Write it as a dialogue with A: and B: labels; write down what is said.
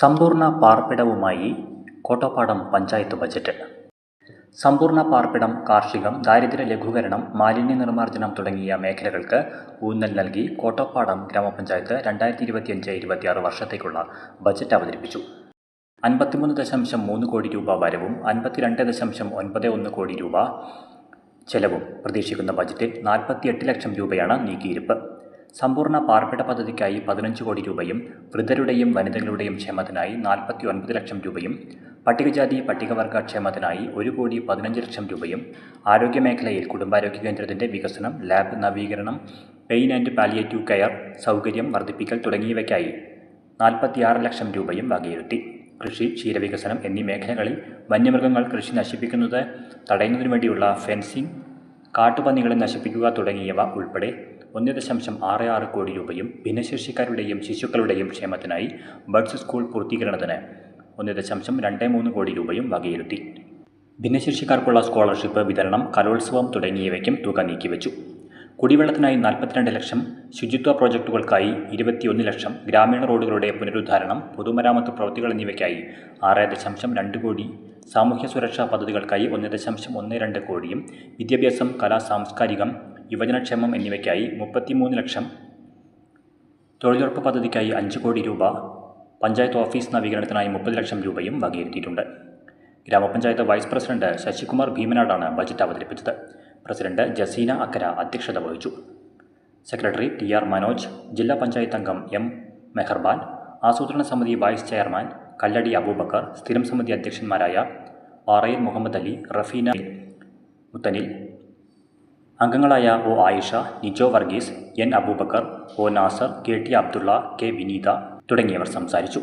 A: സമ്പൂർണ പാർപ്പിടവുമായി കോട്ടപ്പാടം പഞ്ചായത്ത് ബജറ്റ്. സമ്പൂർണ പാർപ്പിടം കാർഷികം ദാരിദ്ര്യ ലഘൂകരണം മാലിന്യ നിർമ്മാർജനം തുടങ്ങിയ മേഖലകൾക്ക് ഊന്നൽ നൽകി കോട്ടപ്പാടം ഗ്രാമപഞ്ചായത്ത് രണ്ടായിരത്തി ഇരുപത്തിയഞ്ച് ഇരുപത്തിയാറ് വർഷത്തേക്കുള്ള ബജറ്റ് അവതരിപ്പിച്ചു. അൻപത്തിമൂന്ന് ദശാംശം മൂന്ന് കോടി രൂപ വരവും അൻപത്തിരണ്ട് ദശാംശം ഒൻപത് ഒന്ന് കോടി രൂപ ചെലവും പ്രതീക്ഷിക്കുന്ന ബജറ്റിൽ നാൽപ്പത്തിയെട്ട് ലക്ഷം രൂപയാണ് നീക്കിയിരിപ്പ്. സമ്പൂർണ പാർപ്പിട പദ്ധതിക്കായി പതിനഞ്ച് കോടി രൂപയും വൃദ്ധരുടെയും വനിതകളുടെയും ക്ഷേമത്തിനായി നാൽപ്പത്തി ഒൻപത് ലക്ഷം രൂപയും പട്ടികജാതി പട്ടികവർഗ ക്ഷേമത്തിനായി ഒരു കോടി പതിനഞ്ച് ലക്ഷം രൂപയും ആരോഗ്യമേഖലയിൽ കുടുംബാരോഗ്യ കേന്ദ്രത്തിന്റെ വികസനം ലാബ് നവീകരണം പെയിൻ ആൻഡ് പാലിയേറ്റീവ് കെയർ സൗകര്യം വർദ്ധിപ്പിക്കൽ തുടങ്ങിയവയ്ക്കായി നാൽപ്പത്തിയാറ് ലക്ഷം രൂപയും വകയിരുത്തി. കൃഷി ക്ഷീരവികസനം എന്നീ മേഖലകളിൽ വന്യമൃഗങ്ങൾ കൃഷി നശിപ്പിക്കുന്നത് തടയുന്നതിനു വേണ്ടിയുള്ള ഫെൻസിംഗ് കാട്ടുപന്നികളെ നശിപ്പിക്കുക തുടങ്ങിയവ ഉൾപ്പെടെ ഒന്ന് ദശാംശം ആറ് ആറ് കോടി രൂപയും ഭിന്നശേഷിക്കാരുടെയും ശിശുക്കളുടെയും ക്ഷേമത്തിനായി ബഡ്സ് സ്കൂൾ പൂർത്തീകരണത്തിന് ഒന്ന് ദശാംശം രണ്ട് മൂന്ന് കോടി രൂപയും വകയിരുത്തി. ഭിന്നശേഷിക്കാർക്കുള്ള സ്കോളർഷിപ്പ് വിതരണം കലോത്സവം തുടങ്ങിയവയ്ക്കും തുക നീക്കിവെച്ചു. കുടിവെള്ളത്തിനായി നാൽപ്പത്തിരണ്ട് ലക്ഷം ശുചിത്വ പ്രോജക്റ്റുകൾക്കായി ഇരുപത്തിയൊന്ന് ലക്ഷം ഗ്രാമീണ റോഡുകളുടെ പുനരുദ്ധാരണം പൊതുമരാമത്ത് പ്രവൃത്തികൾ എന്നിവയ്ക്കായി ആറ് ദശാംശം രണ്ട് കോടി സാമൂഹ്യ സുരക്ഷാ പദ്ധതികൾക്കായി ഒന്ന് ദശാംശം ഒന്ന് രണ്ട് കോടിയും വിദ്യാഭ്യാസം കലാ സാംസ്കാരികം യുവജനക്ഷേമം എന്നിവയ്ക്കായി മുപ്പത്തിമൂന്ന് ലക്ഷം തൊഴിലുറപ്പ് പദ്ധതിക്കായി അഞ്ച് കോടി രൂപ പഞ്ചായത്ത് ഓഫീസ് നവീകരണത്തിനായി മുപ്പത് ലക്ഷം രൂപയും വകയിരുത്തിയിട്ടുണ്ട്. ഗ്രാമപഞ്ചായത്ത് വൈസ് പ്രസിഡന്റ് ശശികുമാർ ഭീമനാടാണ് ബജറ്റ് അവതരിപ്പിച്ചത്. പ്രസിഡന്റ് ജസീന അക്കര അധ്യക്ഷത വഹിച്ചു. സെക്രട്ടറി ടി ആർ മനോജ് ജില്ലാ പഞ്ചായത്ത് അംഗം എം മെഹർബാൻ ആസൂത്രണ സമിതി വൈസ് ചെയർമാൻ കല്ലടി അബൂബക്കർ സ്ഥിരം സമിതി അധ്യക്ഷന്മാരായ ആറയിൽ മുഹമ്മദ് അലി റഫീന മുത്തനിൽ അംഗങ്ങളായ O Ayisha Nijo Varghese N Abubakar O Nasar K T Abdulla K Vineetha തുടങ്ങിയവർ സംസാരിച്ചു.